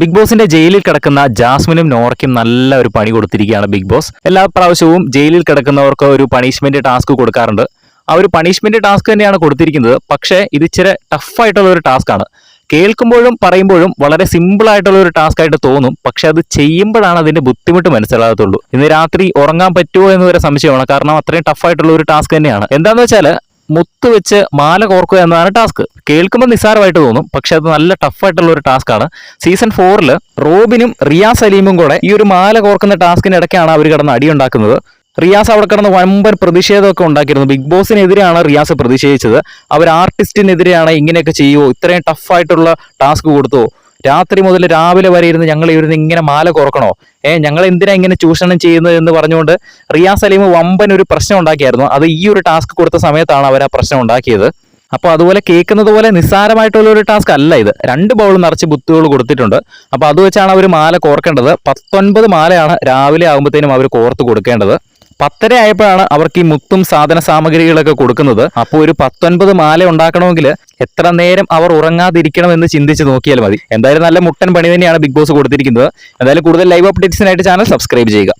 Big ബോസിന്റെ ജയിലിൽ കിടക്കുന്ന ജാസ്മിനും നോറയ്ക്കും നല്ല ഒരു പണി കൊടുത്തിരിക്കുകയാണ് ബിഗ് ബോസ് എല്ലാ പ്രാവശ്യവും ജയിലിൽ കിടക്കുന്നവർക്ക് ഒരു പണിഷ്മെന്റ് ടാസ്ക് കൊടുക്കാറുണ്ട്. ആ ഒരു പണിഷ്മെന്റ് ടാസ്ക് തന്നെയാണ് കൊടുത്തിരിക്കുന്നത്. പക്ഷേ ഇത് ഇച്ചിരി ടഫായിട്ടുള്ള ഒരു ടാസ്ക് ആണ്. കേൾക്കുമ്പോഴും പറയുമ്പോഴും വളരെ സിമ്പിൾ ആയിട്ടുള്ള ഒരു ടാസ്ക് ആയിട്ട് തോന്നും. പക്ഷെ അത് ചെയ്യുമ്പോഴാണ് അതിന്റെ ബുദ്ധിമുട്ട് മനസ്സിലാകത്തുള്ളൂ. ഇന്ന് രാത്രി ഉറങ്ങാൻ പറ്റുമോ എന്ന് വരെ സംശയമാണ്. കാരണം അത്രയും ടഫായിട്ടുള്ള ഒരു ടാസ്ക് തന്നെയാണ്. എന്താണെന്ന് വെച്ചാൽ മുത്ത് വെച്ച് മാല കോർക്കുക എന്നതാണ് ടാസ്ക്. കേൾക്കുമ്പോൾ നിസ്സാരമായിട്ട് തോന്നും പക്ഷെ അത് നല്ല ടഫായിട്ടുള്ള ഒരു ടാസ്ക് ആണ്. സീസൺ ഫോറിൽ റോബിനും റിയാ സലീമും കൂടെ ഈ ഒരു മാല കോർക്കുന്ന ടാസ്കിന് ഇടയ്ക്കാണ് അവർ കിടന്ന് അടിയുണ്ടാക്കുന്നത്. റിയാസ് അവിടെ കിടന്ന് വമ്പൻ പ്രതിഷേധമൊക്കെ ഉണ്ടാക്കിയിരുന്നു. ബിഗ് ബോസിനെതിരെയാണ് റിയാസ് പ്രതിഷേധിച്ചത്. അവർ ആർട്ടിസ്റ്റിനെതിരെയാണ് ഇങ്ങനെയൊക്കെ ചെയ്യുമോ ഇത്രയും ടഫായിട്ടുള്ള ടാസ്ക് കൊടുത്തോ? രാത്രി മുതൽ രാവിലെ വരെ ഇരുന്ന് ഞങ്ങൾ ഇരുന്ന് ഇങ്ങനെ മാല കുറക്കണോ ഏ ഞങ്ങൾ എന്തിനാ ഇങ്ങനെ ചൂഷണം ചെയ്യുന്നത് എന്ന് പറഞ്ഞുകൊണ്ട് റിയാസ് സലീം വമ്പൻ ഒരു പ്രശ്നം ഉണ്ടാക്കിയായിരുന്നു. അത് ഈ ഒരു ടാസ്ക് കൊടുത്ത സമയത്താണ് അവർ ആ പ്രശ്നം ഉണ്ടാക്കിയത്. അപ്പോൾ അതുപോലെ കേൾക്കുന്നത് പോലെ നിസ്സാരമായിട്ടുള്ള ഒരു ടാസ്ക് അല്ല ഇത്. രണ്ട് ബൗൾ നിറച്ച് ബുത്തുകൾ കൊടുത്തിട്ടുണ്ട്. അപ്പോൾ അത് വെച്ചാണ് അവർ മാല കോർക്കേണ്ടത്. പത്തൊൻപത് മാലയാണ് രാവിലെ ആകുമ്പോഴത്തേനും അവർ കോർത്ത് കൊടുക്കേണ്ടത്. പത്തര ആയപ്പോഴാണ് അവർക്ക് ഈ മുത്തും സാധന സാമഗ്രികളൊക്കെ കൊടുക്കുന്നത്. അപ്പോൾ ഒരു പത്തൊൻപത് മാല ഉണ്ടാക്കണമെങ്കിൽ എത്ര നേരം അവർ ഉറങ്ങാതിരിക്കണം എന്ന് ചിന്തിച്ച് നോക്കിയാൽ മതി. എന്തായാലും നല്ല മുട്ടൻ പണി തന്നെയാണ് ബിഗ് ബോസ് കൊടുത്തിരിക്കുന്നത്. എന്തായാലും കൂടുതൽ ലൈവ് അപ്ഡേറ്റ്സിനായിട്ട് ചാനൽ സബ്സ്ക്രൈബ് ചെയ്യുക.